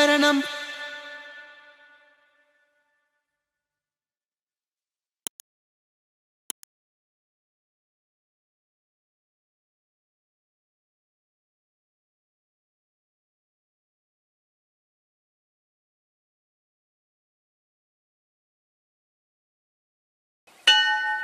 ശരണം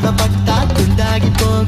ராகப்பட்டா துண்டாகி போகும்.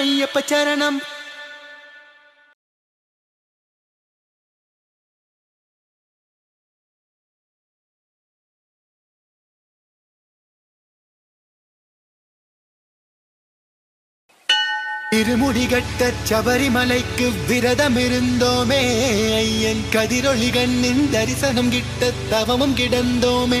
ஐயப்ப சரணம் திருமுடிகட்ட சபரிமலைக்கு விரதம் இருந்தோமே ஐயன் கதிரொளி கண்ணின் தரிசனம் கிட்ட தவமும் கிடந்தோமே.